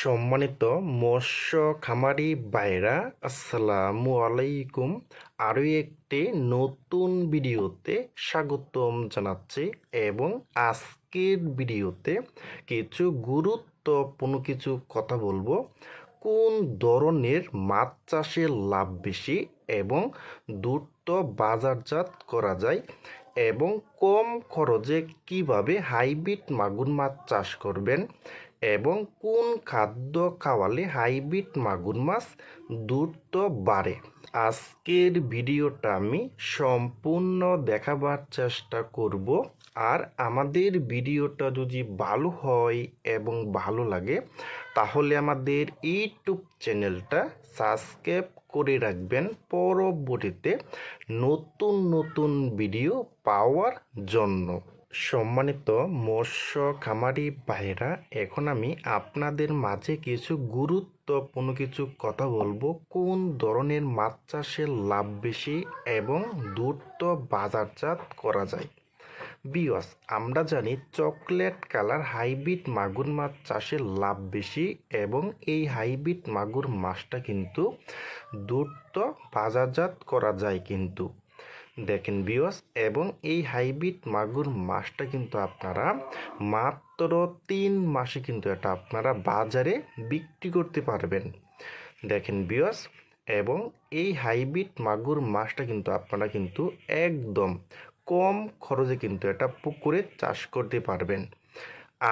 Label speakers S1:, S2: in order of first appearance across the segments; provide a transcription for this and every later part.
S1: সম্মানিত মৎস্য খামারি বাইরা আসসালামু আলাইকুম। আরও একটি নতুন ভিডিওতে স্বাগতম জানাচ্ছি এবং আজকের ভিডিওতে কিছু গুরুত্বপূর্ণ কিছু কথা বলব। কোন ধরনের মাছ চাষে লাভ বেশি এবং দ্রুত বাজারজাত করা যায়? এবং কম খরচে কীভাবে হাইব্রিড মাগুর মাছ চাষ করবেন এবং কোন খাদ্য খাওয়ালে হাইব্রিড মাগুর মাছ দ্রুত বাড়ে? আজকের ভিডিওটা আমি সম্পূর্ণ দেখাবার চেষ্টা করব। আর আমাদের ভিডিওটা যদি ভালো হয় এবং ভালো লাগে, তাহলে আমাদের ইউটিউব চ্যানেলটা সাবস্ক্রাইব করে রাখবেন পরবর্তীতে নতুন নতুন ভিডিও পাওয়ার জন্য। সম্মানিত মৎস্য খামারি ভাইরা এখন আমি আপনাদের মাঝে কিছু গুরুত্বপূর্ণ কিছু কথা বলব। কোন ধরনের মাছ চাষের লাভ বেশি এবং দ্রুত বাজারজাত করা যায়? বিয়স, আমরা জানি চকলেট কালার হাইব্রিড মাগুর মাছ চাষে লাভ বেশি এবং এই হাইব্রিড মাগুর মাছটা কিন্তু দ্রুত বাজারজাত করা যায় কিন্তু। দেখেন বিয়স, এবং এই হাইব্রিড মাগুর মাছটা কিন্তু আপনারা মাত্র তিন মাসে কিন্তু এটা আপনারা বাজারে বিক্রি করতে পারবেন। দেখেন বিয়স, এবং এই হাইব্রিড মাগুর মাছটা কিন্তু আপনারা কিন্তু একদম কম খরচে কিন্তু এটা পুকুরে চাষ করতে পারবেন।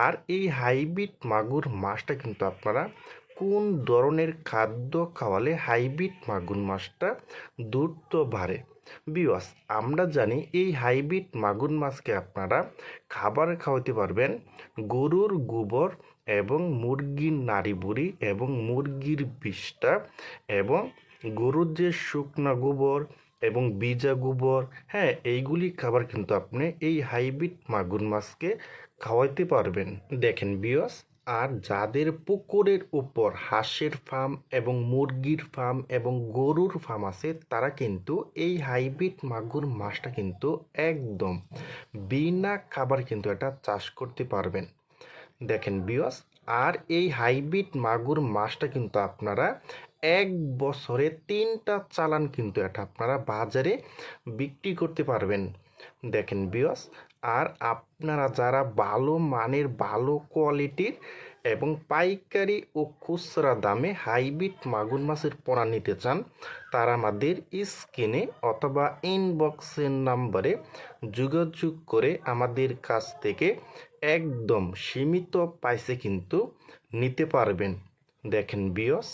S1: আর এই হাইব্রিড মাগুর মাছটা কিন্তু আপনারা কোন ধরনের খাদ্য খাওয়ালে হাইব্রিড মাগুর মাছটা দ্রুত বাড়ে? বিওয়াস আমরা জানি এই হাইব্রিড মাগুর মাছকে আপনারা খাবার খাওয়াতে পারবেন গরুর গোবর এবং মুরগির নাড়ি বুড়ি এবং মুরগির বিষটা এবং গরুর যে শুকনা গোবর এবং বীজা গোবর হ্যাঁ এইগুলি খাবার কিন্তু আপনি এই হাইব্রিড মাগুর মাছকে খাওয়াইতে পারবেন। দেখেন বিয়স আর যাদের পুকুরের উপর হাঁসের ফার্ম এবং মুরগির ফার্ম এবং গরুর ফার্ম আছে, তারা কিন্তু এই হাইব্রিড মাগুর মাছটা কিন্তু একদম বিনা খাবার কিন্তু এটা চাষ করতে পারবেন। দেখেন বিয়স আর এই হাইব্রিড মাগুর মাছটা কিন্তু আপনারা এক বছরে তিনটা চালান কিন্তু এটা আপনারা বাজারে বিক্রি করতে পারবেন। দেখেন বিয়স আর আপনারা যারা ভালো মানের, ভালো কোয়ালিটির এবং পাইকারি ও খুচরা দামে হাইব্রিড মাগুর মাছের পোনা নিতে চান, তারা আমাদের স্ক্রিনে অথবা ইনবক্সের নাম্বারে যোগাযোগ করে আমাদের কাছ থেকে একদম সীমিত পাইসে কিন্তু নিতে পারবেন। দেখেন বিয়স